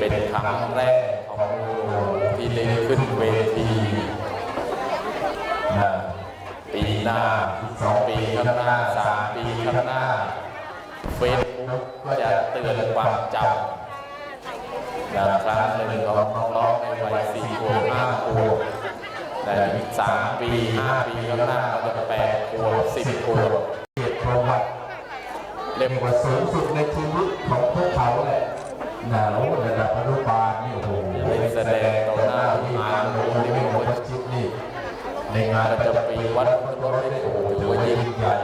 เป็นครั้งแรกของที่เล่นขึ้นเวทีนะปีหน้าสองปีข้างหน้าสามปีข้างหน้าเฟซบุ๊กก็จะเตือนความจำนะครั้งหนึ่งของน้องๆในวัยสี่ขวบห้าขวบแต่อีกสามปีห้าปีข้างหน้าก็จะแปดขวบสิบขวบเกียรติประวัติเล่มว่าสูงสุดในชีวิตของพวกเขาแหละ หนาวระดับอนุบาลนี่โอ้โหแสดงต่อหน้าที่งางานนโน้นที่ไม่หมดชิดนี่ในงานประจำปีวัดพุทธรสโอ้โหถือว่ายิ่งใหญ่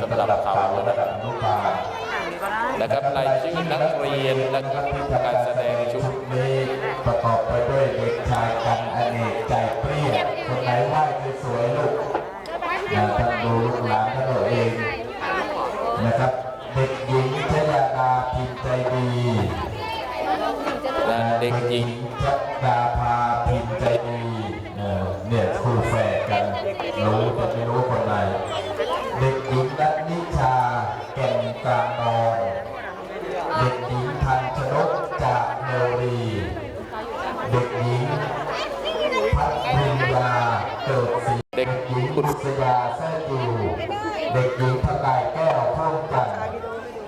สำหรับเขาระดับอนุบาลนะครับรายชื่อนักเรียนและการแสดงชุดนี้ประกอบไปด้วยเด็กชายกันอเนกใจเปรี้ยคนไหนไหว้สวยลูกนะท่านดูลูกหลานท่านตัวเองนะครับ เด็กหญิงชยาดาพิมใจดี เด็กหญิงดาภาพิมใจดีเนี่ยคู่แฝดกันรู้แต่ไม่รู้คนไหนเด็กหญิงนัทนิชาแก่นกลางนอนเด็กหญิงทันชนกจากเนรีเด็กหญิงพัทริยาเกิดศรีเด็กหญิงบุษยาแท้จูเด็กหญิงพกายแก้วพ่องจัน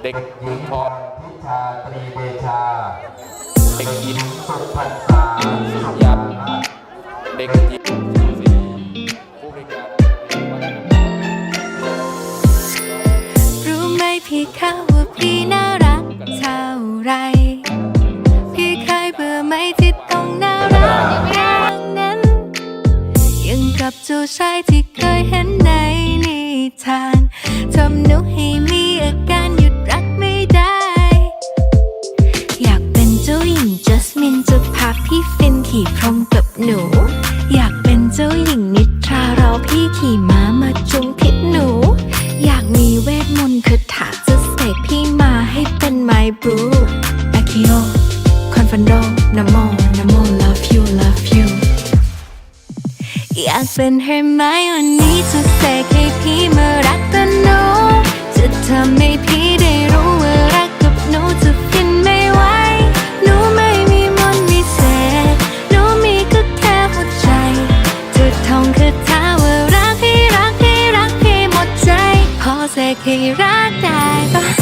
เด็กหญิงพรรพิชาตรีเดชา ด็กหญิงสุพรรณษาสุยัยันเด็กหญิงผู้บริการรู้ไหมพี่คะว่าพี่น่ารักเท่าไร พี่เคยเบื่อไหมที่ต้องน่ารักอย่างนั้น ยังกับเจ้าชายที่เคยเห็นในนิทานทำหนู อยากเป็นเฮอร์ไมโอนี่จะเสกให้พี่มารักกันหนูจะทำให้พี่ได้รู้ว่ารักกับหนูจะฟินไม่ไหวหนูไม่มีมนต์วิเศษหนูมีก็แค่หัวใจจะท่องคาถาว่ารักให้รักให้รักให้หมดใจ พอเสกให้รักได้ป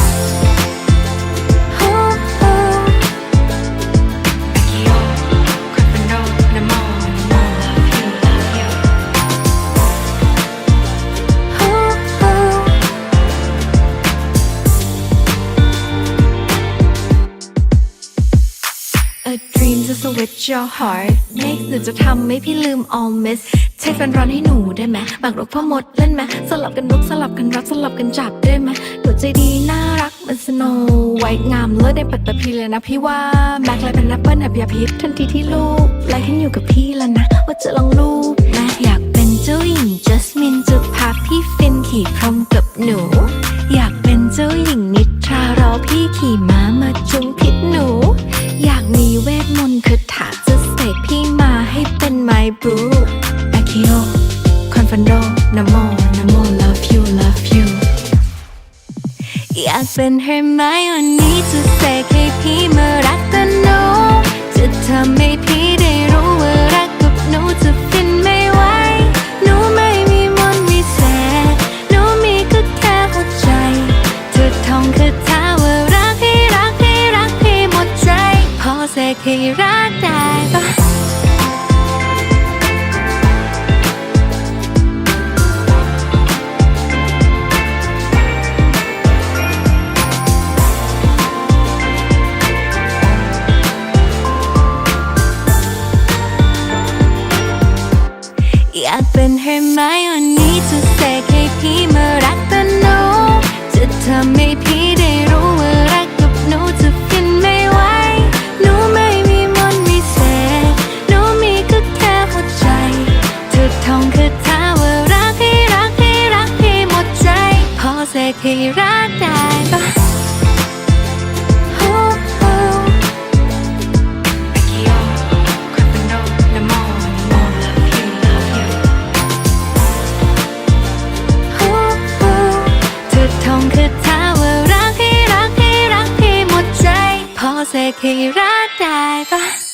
จะ switch your heart next หนูจะทำให้พี่ลืม all miss ใช้แฟนร้อนให้หนูได้ไหมบางรกพ่อมดเล่นไหมสลับกันลุกสลับกันรักสลับกันจับได้ไหมหนูใจดีน่ารักเหมันสโนไวท์งามเลิศได้ปัดปัดพี่เลยนะพี่ว่าแม็กเลยเป็นแอปเปิลแอบยาพิษทันทีที่ลูกไลค์ขึ้นอยู่กับพี่แล้วนะว่าจะลองลูก อยากเป็นเฮอร์ไมโอนี่จะเสกให้พี่มารักกันหนูจะทำให้พี่ได้รู้ว่ารักกับหนูจะฟินไม่ไหวหนูไม่มีมนต์วิเศษหนูมีก็แค่หัวใจเธอท่องคาถาว่ารักให้รักให้รักให้หมดใจ พอเสกให้รักได้ปากเป็นเฮอร์ไมโเธอท่อ